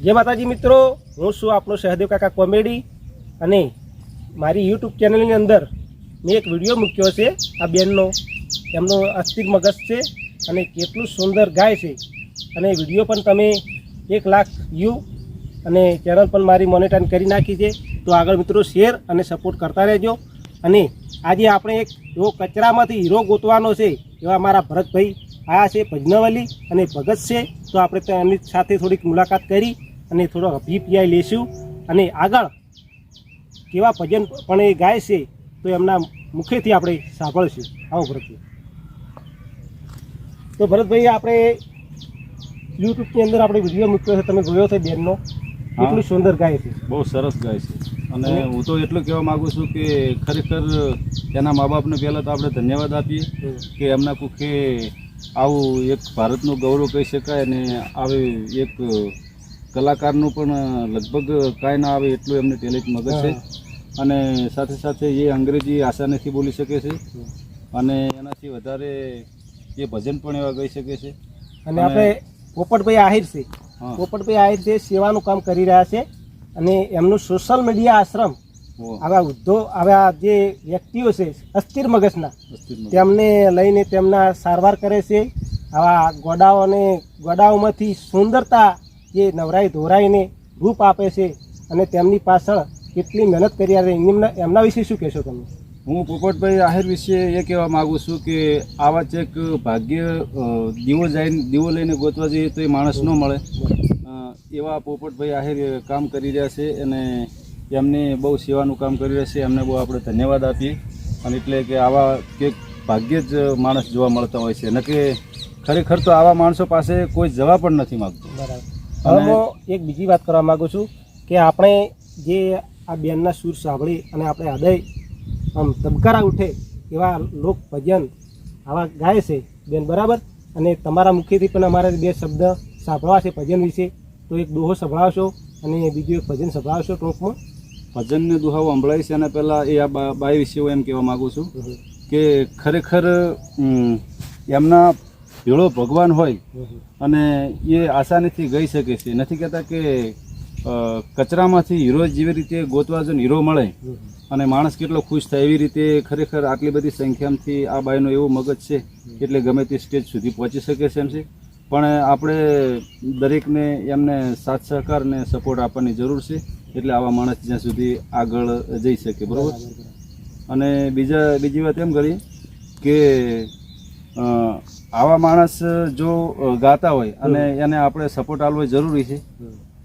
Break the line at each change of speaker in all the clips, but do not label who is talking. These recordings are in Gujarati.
જય માતાજી મિત્રો, હું છું આપણો સહદેવ કાકા કોમેડી અને મારી યુટ્યુબ ચેનલની અંદર મેં એક વીડિયો મૂક્યો છે આ બેનનો. એમનો અસ્થિર મગજ છે અને કેટલું સુંદર ગાય છે. અને વીડિયો પણ તમે એક લાખ વ્યૂ અને ચેનલ પણ મારી મોનિટાઈન કરી નાખી છે. તો આગળ મિત્રો શેર અને સપોર્ટ કરતા રહેજો. અને આજે આપણે એક એવો કચરામાંથી હીરો ગોતવાનો છે એવા મારા ભરતભાઈ આયા છે ભજનવલી અને ભગત છે. તો આપણે તો એમની સાથે થોડીક મુલાકાત કરી. અને થોડો અભિપ્રાય લેશું. અને આગળ કેવા ભજન પણ એ ગાય છે તો એમના મુખેથી આપણે સાંભળશું. આવો ભરતભાઈ તો ભરતભાઈ આપણે યુટ્યુબની અંદર આપણે વીડિયો મૂક્યો છે તમે જોયો છે બેનનો? એટલું સુંદર ગાય છે.
બહુ સરસ ગાય છે. અને હું તો એટલું કહેવા માગું છું કે ખરેખર એના મા બાપને પહેલાં તો આપણે ધન્યવાદ આપીએ કે એમના કુખે આવું એક ભારતનું ગૌરવ કહી શકાય અને આવી એક કલાકારનું પણ લગભગ કાંઈ ના આવે એટલું એમને ટેલેન્ટ મગજ છે. અને સાથે સાથે એ અંગ્રેજી આસાનીથી બોલી શકે છે. અને એનાથી વધારે એ ભજન પણ એવા ગઈ શકે છે.
અને આપણે પોપટભાઈ આહિર છે. પોપટભાઈ આહિર છે સેવાનું કામ કરી રહ્યા છે અને એમનું સોશિયલ મીડિયા આશ્રમ આવા ઉદ્ધો આવા જે વ્યક્તિઓ છે અસ્થિર મગજના તેમને લઈને તેમના સારવાર કરે છે. આવા ગોડાઓને ગોડાઓમાંથી સુંદરતા જે નવરાઈ ધોરાઈને રૂપ આપે છે અને તેમની પાછળ કેટલી મહેનત કરી છે એમના એમના વિશે શું કહેશો તમે?
હું પોપટભાઈ આહિર વિશે એ કહેવા માગું છું કે આવા ચેક ભાગ્ય દીવો જઈને દીવો લઈને ગોતવા જઈએ તો એ માણસ ન મળે. એવા પોપટભાઈ આહિર કામ કરી રહ્યા છે અને એમને બહુ સેવાનું કામ કરી રહ્યા છે. એમને બહુ આપણે ધન્યવાદ આપીએ. અને એટલે કે આવા કંઈક ભાગ્યે જ માણસ જોવા મળતા હોય છે. અને કે ખરેખર તો આવા માણસો પાસે કોઈ જવા પણ નથી માગતું.
બરાબર. હવે હું એક બીજી વાત કરવા માગું છું કે આપણે જે આ બેનના સૂર સાંભળી અને આપણે હૃદય આમ ધબકારા ઉઠે એવા લોક ભજન આવા ગાય છે બેન બરાબર? અને તમારા મુખેથી પણ અમારે બે શબ્દ સાંભળવા છે ભજન વિશે. તો એક દોહો સંભળાવશો અને બીજું એક ભજન સંભળાવશો ટૂંકમાં.
ભજનને દુહાવો સંભળાય છે અને પહેલાં એ આ બાય વિશે હું એમ કહેવા માગું છું કે ખરેખર એમના ભેળો ભગવાન હોય અને એ આસાનીથી ગઈ શકે છે. નથી કહેતા કે કચરામાંથી હીરો જેવી રીતે ગોતવા જો હીરો મળે અને માણસ કેટલો ખુશ થાય એવી રીતે ખરેખર આટલી બધી સંખ્યામાંથી આ બાઈનો એવો મગજ છે એટલે ગમે તે સ્ટેજ સુધી પહોંચી શકે છે એમ છે. પણ આપણે દરેકને એમને સાથ સહકાર ને સપોર્ટ આપવાની જરૂર છે. એટલે આવા માણસ જ્યાં સુધી આગળ જઈ શકે બરાબર? અને બીજા બીજી વાત એમ કરી કે આવા માણસ જો ગાતા હોય અને એને આપણે સપોર્ટ આપવો જરૂરી છે.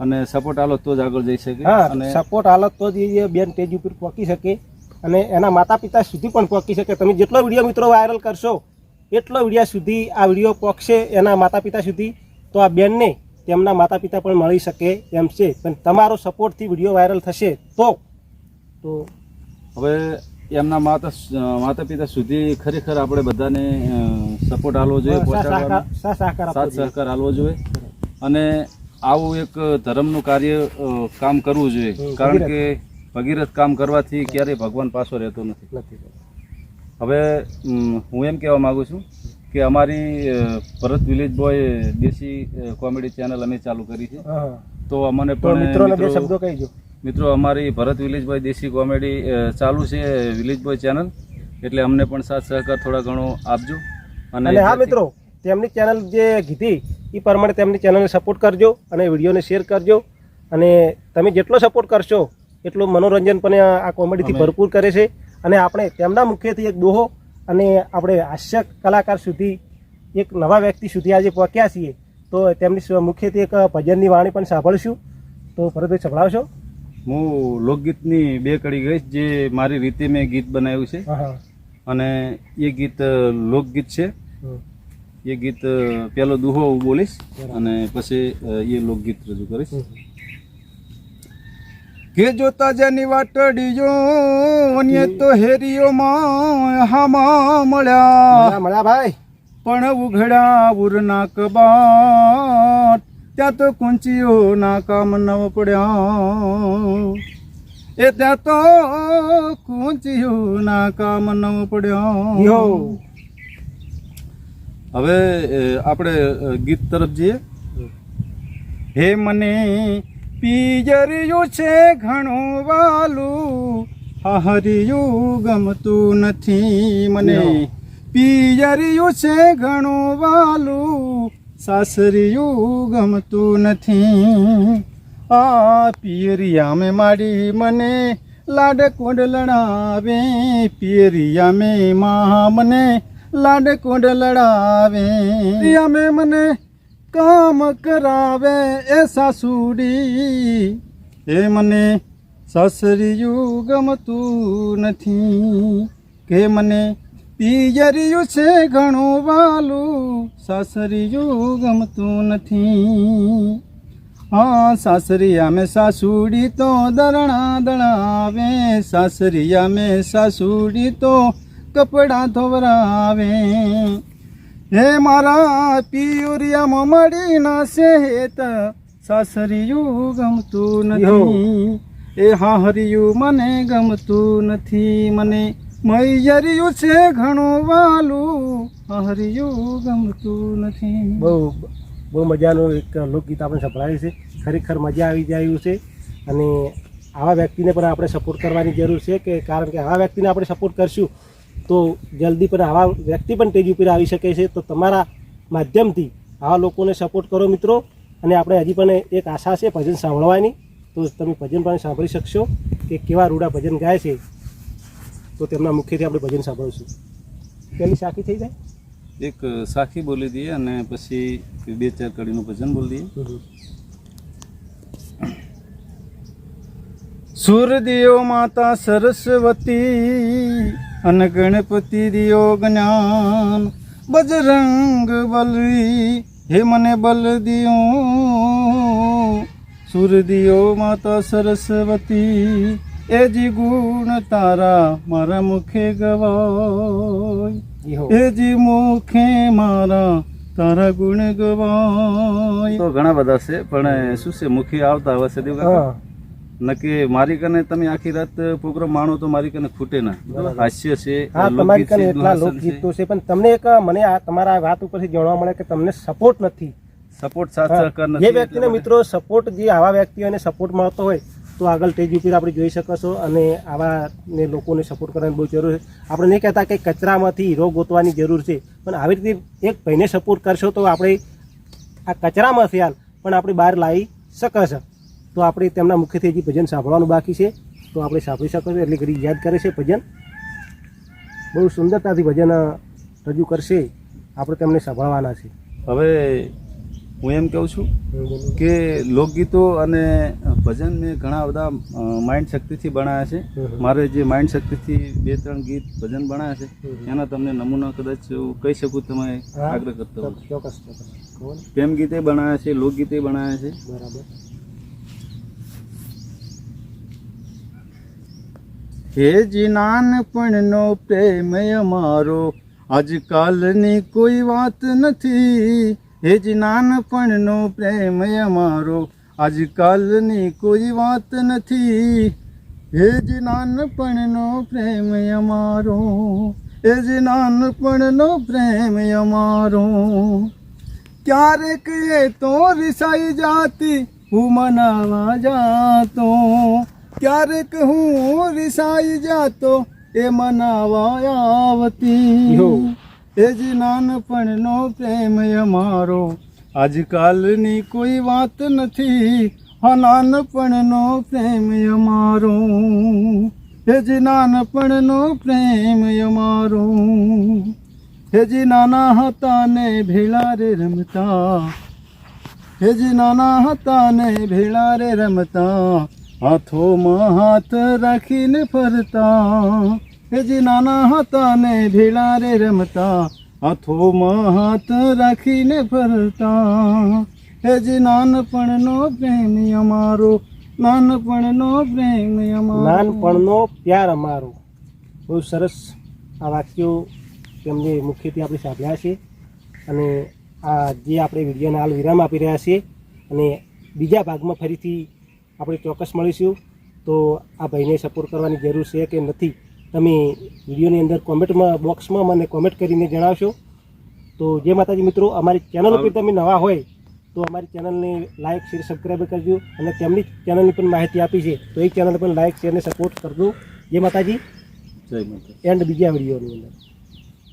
અને સપોર્ટ આલો તો જ આગળ જઈ શકે
હા
અને
સપોર્ટ હાલત તો જ એ બેન સ્ટેજ ઉપર પહોંચી શકે. અને એના માતા પિતા સુધી પણ પહોંચી શકે. તમે જેટલો વીડિયો મિત્રો વાયરલ કરશો એટલો વીડિયો સુધી આ વીડિયો પહોંચશે એના માતા પિતા સુધી. તો આ બેનને તેમના માતા પિતા પણ મળી શકે એમ છે. પણ તમારો સપોર્ટથી વીડિયો વાયરલ થશે તો. તો
હવે એમના માતા માતા પિતા સુધી ખરેખર આપણે બધાને સપોર્ટ આપવો જોઈએ પહોંચાડવાનો.
સહકાર સા- સહકાર આપવો જોઈએ.
અને આવું એક ધર્મનું કાર્ય કામ કરવું જોઈએ. કારણ કે ભગીરથ કામ કરવાથી ક્યારેય ભગવાન પાછો રહેતો નથી. હવે હું એમ કહેવા માગું છું કે અમારી Bharat village boy desi comedy channel અમે ચાલુ કરી છે. તો અમને પણ
મિત્રોને બે
મિત્રો-
શબ્દો કહીજો
મિત્રો અમારી ભરત વિલેજ બોય દેશી કોમેડી ચાલુ છે વિલેજ બોય ચેનલ. એટલે અમને પણ સાથ સહકાર થોડા ઘણો આપજો.
અને હા મિત્રો તેમની ચેનલ જે કીધી એ પ્રમાણે તેમની ચેનલને સપોર્ટ કરજો અને વિડીયોને શેર કરજો. અને તમે જેટલો સપોર્ટ કરશો એટલું મનોરંજન પણ આ કોમેડીથી ભરપૂર કરે છે. અને આપણે તેમના મુખ્યથી એક દોહો અને આપણે હાસ્ય કલાકાર સુધી એક નવા વ્યક્તિ સુધી આજે પહોંચ્યા છીએ. તો તેમની મુખ્યથી એક ભજનની વાણી પણ સાંભળશું. તો ભરતભાઈ સંભળાવશો?
હું લોકગીતની બે કડી ગઈશ જે મારી રીતે મેં ગીત બનાવ્યું છે. અને એ ગીત લોકગીત છે. એ ગીત પેલો દુહો હું બોલીશ અને પછી એ લોકગીત રજૂ કરીશ. કે જોતા જેની વાટડીઓ અન્ય તો હેરીઓમાં હામાં મળ્યા.
મળ્યા ભાઈ.
પણ ઉઘડા ઉરના કબાટ ત્યાં તો કુંચીઓ ના કામ નવ પડ્યા. એ ત્યાં તો કુંચીઓ ના કામ નવ પડ્યા.
યો.
હવે આપણે ગીત તરફ જઈએ. હે મને પિયરિયું છે ઘણું વાલું હરિયું ગમતું નથી મને. પિયરિયું છે ઘણું વાલું સાસરિયું ગમતું નથી. આ પિયરિયા મેં માડી મને લાડ કોડ લડાવે પિયરિયા મેં મા મને લાડ કુંડ લડાવે. અમે મને કામ કરાવે એ સાસુડી. એ મને સાસરિયું ગમતું નથી. કે મને પિયરિયું છે ઘણું વાલું સાસરિયું ગમતું નથી. હા સાસરિયા મેં સાસુડી તો દરણા દણાવે સાસરિયા મેં સાસુડી તો કપડાં ધોવરાવે. હે મારા પિયુરિયામાં મળી નાશે સેત સાસરિયું ગમતું નથી. એ હાહરિયું મને ગમતું નથી. મને મૈયરિયું છે ઘણું વાલું હાહરિયું ગમતું નથી.
બહુ બહુ મજાનું એક લોકગીત આપણે સંભળાયું છે. ખરેખર મજા આવી જાય છે. અને આવા વ્યક્તિને પણ આપણે સપોર્ટ કરવાની જરૂર છે કે કારણ કે આવા વ્યક્તિને આપણે સપોર્ટ કરશું તો જલ્દી પણ આવા વ્યક્તિ પણ તેજી ઉપર આવી શકે છે. તો તમારા માધ્યમથી આવા લોકોને સપોર્ટ કરો મિત્રો. અને આપણે હજી પણ એક આશા છે ભજન સાંભળવાની. તો તમે ભજન પણ સાંભળી શકશો કે કેવા રૂડા ભજન ગાય છે. તો તેમના મુખ્યથી આપણે ભજન સાંભળીશું. તેની સાખી થઈ જાય?
એક સાખી બોલી દઈએ અને પછી બે ચાર કડીનું ભજન બોલી દઈએ. સૂર્યદેવ માતા સરસ્વતી અને ગણપતિ દિયો જ્ઞાન. બજરંગ બલી હે મને બલ દિયો. સૂર્યદેવ માતા સરસ્વતી એ જી ગુણ તારા મારા મુખે ગવાય. એ જી મુખે મારા તારા ગુણ ગવાય. તો ઘણા બધા છે પણ શું છે મુખે આવતા હશે સદેવ કાકા
હા
મારી કને તમે આખી રાત પ્રોગ્રામ માણો તો મારી કને ખૂટે ના. હાસ્ય છે
હા તમારી કને એટલા. લોકગીતો છે. પણ તમને એક મને આ તમારા વાત ઉપરથી જાણવા મળે કે તમને સપોર્ટ નથી.
સપોર્ટ સાથ સહકાર
જે
નથી
વ્યક્તિને મિત્રો સપોર્ટ જે આવા વ્યક્તિઓને સપોર્ટ મળતો હોય તો આગળ સ્ટેજ ઉપર આપણે જોઈ શકશો અને આવા ને લોકોને સપોર્ટ કરવાની બહુ જરૂર છે. આપણે નહીં કહેતા કે કચરામાંથી હીરો ગોતવાની જરૂર છે પણ આવી રીતે એક ભાઈને સપોર્ટ કરશો તો આપણે આ કચરામાંથી હાલ પણ આપણે બહાર લાવી શકે છે તો આપણે તેમના મુખ્યથી હજી ભજન સાંભળવાનું બાકી છે. તો આપણે સાંભળી શકો છો એટલે ઘડી યાદ કરે છે ભજન. બહુ સુંદરતાથી ભજન રજૂ કરશે. આપણે તેમને સાંભળવાના છે.
હવે હું એમ કહું છું કે લોકગીતો અને ભજન મેં ઘણા બધા માઇન્ડ શક્તિથી બનાવ્યા છે. મારે જે માઇન્ડ શક્તિથી બે ત્રણ ગીત ભજન બનાવ્યા છે એના તમને નમૂના કદાચ હું કહી શકું તમે આગ્રહ કરતો
ચોક્કસ ચોક્કસ.
પ્રેમ ગીતે બનાવ્યા છે લોકગીતે બનાવ્યા છે.
બરાબર.
હે જી નાનપણનો પ્રેમ અમારો આજકાલની કોઈ વાત નથી. હે જી નાનપણનો પ્રેમ અમારો આજકાલની કોઈ વાત નથી. હે જી નાનપણનો પ્રેમ અમારો એ જી નાનપણનો પ્રેમ અમારો ક્યારેક એ તો રિસાઈ જાતી, હું મનાવા જાતો. ક્યારેક હું રિસાઈ જાતો એ મનાવા આવતી. એ જ નાનપણનો પ્રેમ અમારો આજકાલની કોઈ વાત નથી હા નાનપણનો પ્રેમ અમારો એ જ નાનપણનો પ્રેમ અમારો હેજી નાના હતા ને ભેળા રે રમતા. હેજી નાના હતા ને ભેળા રે રમતા. હાથોમાં હાથ રાખીને ફરતા. હેજી નાના હતા ને ભેળા રે રમતા. હાથોમાં હાથ રાખીને ફરતા. હેજી નાનપણનો પ્રેમ અમારો. નાનપણનો પ્રેમ અમારો.
નાનપણનો પ્યાર અમારો. બહુ સરસ આ વાક્યો તેમને મુખ્યત્વે આપણે સાંભળ્યા છે. અને આ જે આપણે વિડીયોને હાલ વિરામ આપી રહ્યા છીએ. અને બીજા ભાગમાં ફરીથી આપણે ચોક્કસ મળીશું. તો આ ભાઈને સપોર્ટ કરવાની જરૂર છે કે નથી તમે વિડીયોની અંદર કોમેન્ટમાં બોક્સમાં મને કોમેન્ટ કરીને જણાવશો. તો જે માતાજી મિત્રો અમારી ચેનલ ઉપર તમે નવા હોય તો અમારી ચેનલને લાઇક શેર સબસ્ક્રાઈબ કરજો અને તેમની ચેનલની પણ માહિતી આપી છે. તો એ ચેનલ પણ લાઇક શેર અને સપોર્ટ કરજો. જે માતાજી.
જય માતા
એન્ડ બીજા વિડીયોની અંદર.